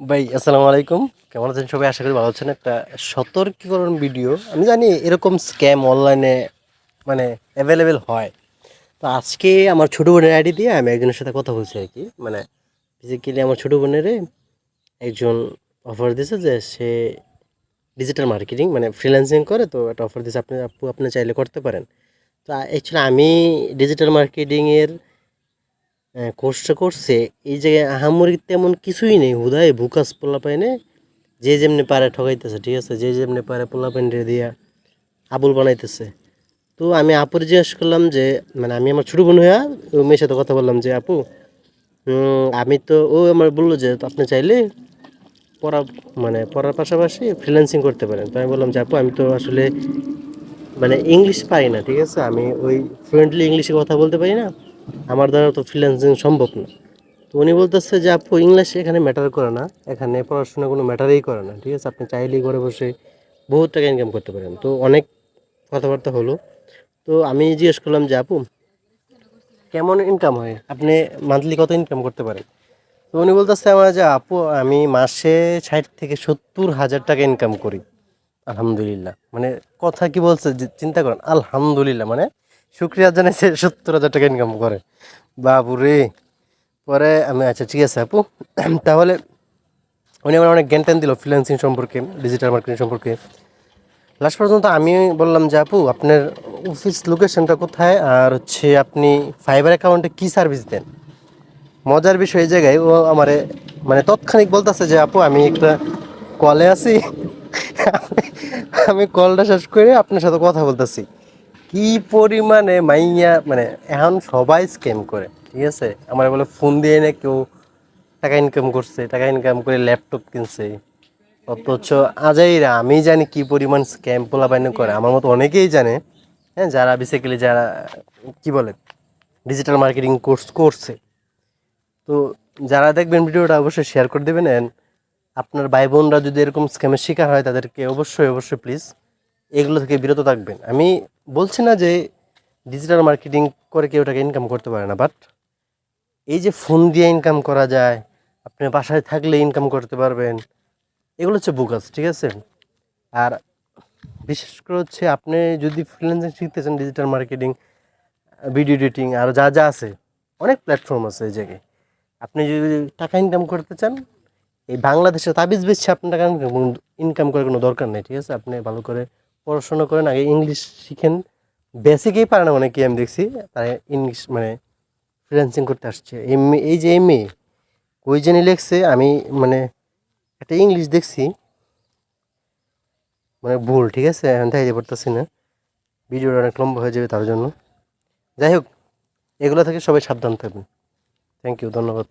ভাই, আসসালামু আলাইকুম। কেমন আছেন সবাই? আশা করি ভালো আছেন। একটা সতর্কীকরণ ভিডিও। আমি জানি এরকম স্ক্যাম অনলাইনে মানে অ্যাভেলেবেল হয়। তো আজকে আমার ছোটো বোনের আইডি দিয়ে আমি একজনের সাথে কথা বলছি আর কি। মানে ফিজিক্যালি আমার ছোটো বোনের একজন অফার দিয়েছে যে সে ডিজিটাল মার্কেটিং মানে ফ্রিল্যান্সিং করে। তো একটা অফার দিয়েছে আপনি, আপু, আপনি চাইলে করতে পারেন। তো অ্যাকচুয়ালি আমি ডিজিটাল মার্কেটিংয়ের কোর্সটা করছে, এই জায়গায় আহামরি তেমন কিছুই নেই, হুদায় ভুকাস পোলা পাইনে যে যেমনি পারে ঠকাইতেছে, ঠিক আছে? যে যেমনি পারে পোলা পাইনে দিয়া আবুল বানাইতেছে। তো আমি আপুর জিজ্ঞেস করলাম যে মানে আমি আমার ছোটো বোন হইয়া ওই মেয়ের সাথে কথা বললাম যে, আপু আমি তো, ও আমার বলল যে, আপনি চাইলে পড়া মানে পড়ার পাশাপাশি ফ্রিল্যান্সিং করতে পারেন। তো আমি বললাম যে, আপু, আমি তো আসলে মানে ইংলিশ পারি না, ঠিক আছে? আমি ওই ফ্লুয়েন্টলি ইংলিশে কথা বলতে পারি না। আমার দ্বারা তো ফ্রিল্যান্সিং সম্ভব না। তো উনি বলতেছে যে, আপু ইংলিশ এখানে ম্যাটার করে না। এখানে পড়াশোনা কোনো ম্যাটারই করে না, ঠিক আছে? আপনি চাইলেই ঘরে বসে বহুত টাকা ইনকাম করতে পারেন। তো অনেক কথাবার্তা হলো। তো আমি জিজ্ঞেস করলাম যে, আপু, কেমন ইনকাম হয়? আপনি মান্থলি কত ইনকাম করতে পারেন? তো উনি বলতেছে আমার যে, আপু, আমি মাসে ষাট থেকে সত্তর হাজার টাকা ইনকাম করি। আলহামদুলিল্লাহ। মানে কথা কি বলছে চিন্তা করেন। আলহামদুলিল্লাহ। মানে শুক্রিয়া জানাইছে, সত্তর হাজার টাকা ইনকাম করে। বাবু রে পরে আমি আচ্ছা ঠিক আছে আপু। তাহলে উনি আমার অনেক জ্ঞান ট্যান দিল ফ্রিল্যান্সিং সম্পর্কে ডিজিটাল মার্কেটিং সম্পর্কে। লাস্ট পর্যন্ত আমি বললাম যে, আপু, আপনার অফিস লোকেশনটা কোথায়? আর হচ্ছে আপনি ফাইবার অ্যাকাউন্টে কী সার্ভিস দেন? মজার বিষয় এই জায়গায় ও আমারে মানে তৎক্ষণিক বলতেছে যে, আপু, আমি একটা কলে আছি। আমি কলটা শেষ করে আপনার সাথে কথা বলতেছি। কি পরিমাণে মাইয়া মানে এখন সবাই স্ক্যাম করে, ঠিক আছে? আমার বলে ফোন দিয়ে না কেউ টাকা ইনকাম করছে, টাকা ইনকাম করে ল্যাপটপ কিনছে। অথচ আজাইরা, আমি জানি কি পরিমাণ স্ক্যাম পোলাপাইন করে, আমার মতো অনেকেই জানে হ্যাঁ যারা বেসিক্যালি যারা, কি বলে ডিজিটাল মার্কেটিং কোর্স করছে। তো যারা দেখবেন ভিডিওটা অবশ্যই শেয়ার করে দেবেন, and আপনার ভাই বোনরা যদি এরকম স্ক্যামের শিকার হয়, তাদেরকে অবশ্যই অবশ্যই প্লিজ এগুলো থেকে বিরত থাকবেন। আমি বলছি না যে ডিজিটাল মার্কেটিং করে কেউ টাকা ইনকাম করতে পারে না বাট এই যে ফোন দিয়ে ইনকাম করা যায়, আপনি বাসায় থাকলে ইনকাম করতে পারবেন, এগুলো হচ্ছে বুকাস ঠিক আছে? আর বিশেষ করে হচ্ছে আপনি যদি ফ্রিল্যান্সিং শিখতে চান ডিজিটাল মার্কেটিং ভিডিও এডিটিং আর যা যা আছে, অনেক প্ল্যাটফর্ম আছে এই জায়গায়। আপনি যদি টাকা ইনকাম করতে চান, এই বাংলাদেশে তাবিজ বেশি আপনার টাকা ইনকাম করার কোনো দরকার নেই, ঠিক আছে? আপনি ভালো করে পড়াশোনা করেন, আগে ইংলিশ শিখেন। বেসিকেই পারে না অনেকে, আমি দেখছি, তারা ইংলিশ মানে ফ্রিল্যান্সিং করতে আসছে। এই এই যে এই মেয়ে ওই জন্য লেখছে, আমি মানে একটা ইংলিশ দেখছি। মানে ভুল, ঠিক আছে? এখন দেখাইতে পারতেছি না। ভিডিওটা অনেক লম্বা হয়ে যাবে তার জন্য। যাই হোক, এগুলো থেকে সবাই সাবধান থাকবেন। থ্যাংক ইউ ধন্যবাদ।